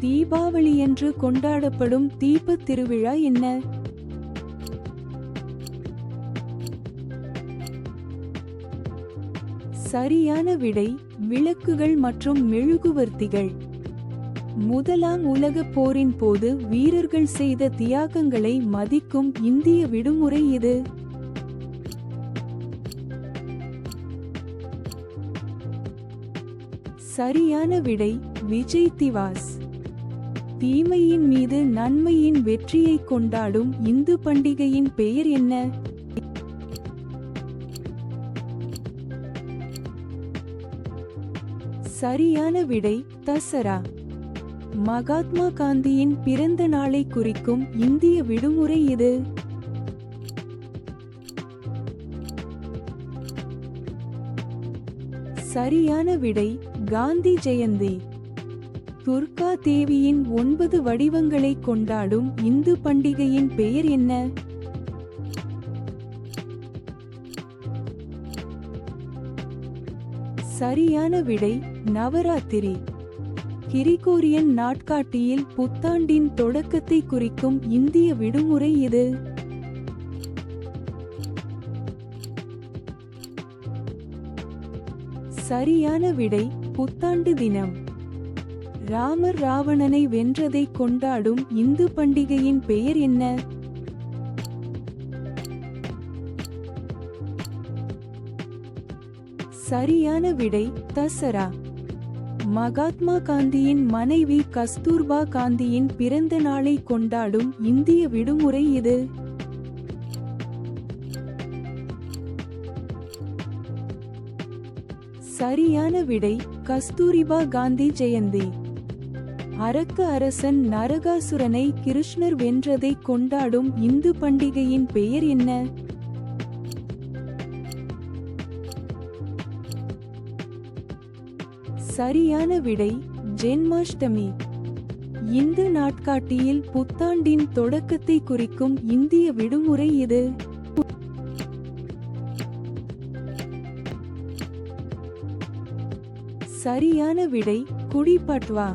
தீபாவளி என்று கொண்டாடப்படும் தீப திருவிழா என்ன? சரியான விடை விளக்குகள் மற்றும் மெழுகுவர்த்திகள். முதலாம் உலகப் போரின் போது வீரர்கள் செய்த தியாகங்களை மதிக்கும் இந்திய விடுமுறை இது. சரியான விடை விஜய் திவாஸ். தீமையின் மீது நன்மையின் வெற்றியைக் கொண்டாடும் இந்து பண்டிகையின் பெயர் என்ன? சரியான விடை தசரா. மகாத்மா காந்தியின் பிறந்த நாளை குறிக்கும் இந்திய விடுமுறை இது. சரியான விடை காந்தி ஜெயந்தி. துர்கா தேவியின் ஒன்பது வடிவங்களை கொண்டாடும் இந்து பண்டிகையின் பெயர் என்ன? சரியான விடை நவராத்திரி. கிரிகோரியன் நாட்காட்டியில் புத்தாண்டின் தொடக்கத்தை குறிக்கும் இந்திய விடுமுறை இது. சரியான விடை புத்தாண்டு தினம். ராமர் ராவணனை வென்றதை கொண்டாடும் இந்து பண்டிகையின் பெயர் என்ன? சரியான விடை தசரா. மகாத்மா காந்தியின் மனைவி கஸ்தூர்பா காந்தியின் பிறந்த நாளை கொண்டாடும் இந்திய விடுமுறை இது. சரியான விடை கஸ்தூரிபா காந்தி ஜெயந்தி. அரக்க அரசன் நரகாசுரனை கிருஷ்ணர் வென்றதை கொண்டாடும் இந்து பண்டிகையின் பெயர் என்ன? சரியான விடை ஜென்மாஷ்டமி. இந்து நாட்காட்டியில் புத்தாண்டின் தொடக்கத்தை குறிக்கும் இந்திய விடுமுறை இது. சரியான விடை குடிபட்வா.